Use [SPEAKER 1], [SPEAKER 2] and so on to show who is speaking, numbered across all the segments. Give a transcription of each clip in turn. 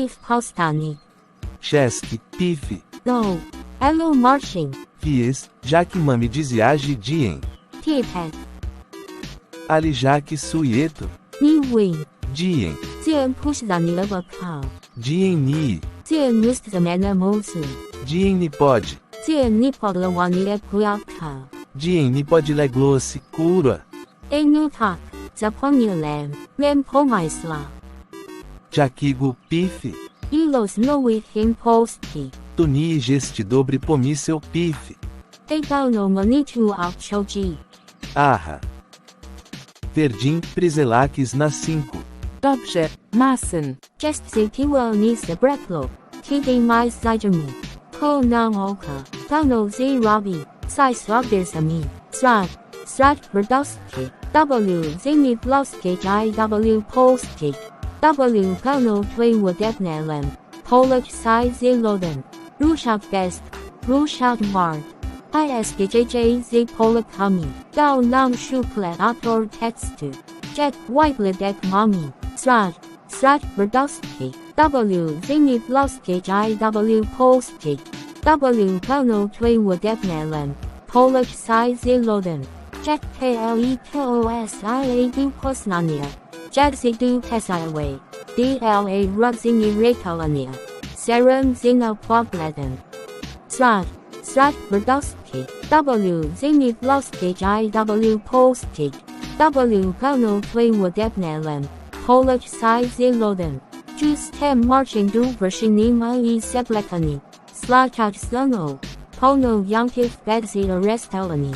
[SPEAKER 1] Steve Paustani.
[SPEAKER 2] Chesky, Tiff.
[SPEAKER 1] Dow. Elu Marchin.
[SPEAKER 2] Fies, Jack Mami Diziage Dien.
[SPEAKER 1] Tipe.
[SPEAKER 2] Ali Jack Suieto.
[SPEAKER 1] Ni Win.
[SPEAKER 2] Dien.
[SPEAKER 1] Dien Pushdani Levakal.
[SPEAKER 2] Dien Ni.
[SPEAKER 1] Dien Nustamena Monsu.
[SPEAKER 2] Dien Nipod.
[SPEAKER 1] Dien Nipodlawani Lepuaka.
[SPEAKER 2] Dien Nipod Leglossi Cura.
[SPEAKER 1] Enutak. Zaponilem. Lempomaisla.
[SPEAKER 2] Jakigo, pif.
[SPEAKER 1] no nowi posti.
[SPEAKER 2] Tuni gesti dobre pomisel, pif.
[SPEAKER 1] Teital no manitu ao choji.
[SPEAKER 2] Arra. Verdin, priselakis na cinco.
[SPEAKER 3] Dobrze,
[SPEAKER 1] Massen. Jestzy tiwo de breklo. Kidi mais zajami. Ko nam oka. Tano zi rabi. Sai swabdesami. Srad. Srad Berdowski. W. Zimit Blowski. W posti. W Kano Twin Wadepnelem. Polish Sai Ziloden. Rushat Best. Rushat Mart. ISKJJ Z Polakami. Dao Nam Shuklet Outdoor Text. Jet White Ledek Mommy. Srad. Srad Verdowski. W Zini Plovski IW Polski. W Kano Twin Wadepnelem. Polish Sai Ziloden. Jet KLE KOSIA Posnania. Jet Zidu Tesaiwe. DLA Rudzini Rekalania. Serum Zina Pobleden. Srad. Srad Verdowski. W Zini Plovski IW Polski. W Kano Twin Wadepnelem. Polish Sai Ziloden. Just tem marching du Vershinima i Seblekani. Slakat Slono. Pono Yankiv Bedzi Arestelani.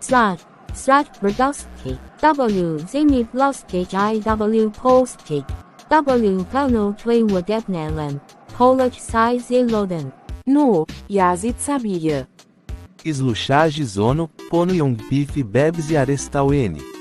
[SPEAKER 1] Srad. Srad Verdowski. W Zini Plovski IW Polski. W Kano Twin Wadepnelem. Polish Sai Ziloden.
[SPEAKER 3] No, Yazid sabia.
[SPEAKER 2] Sluchage Zono, Pono Yong Pif Bebs e Arestauene.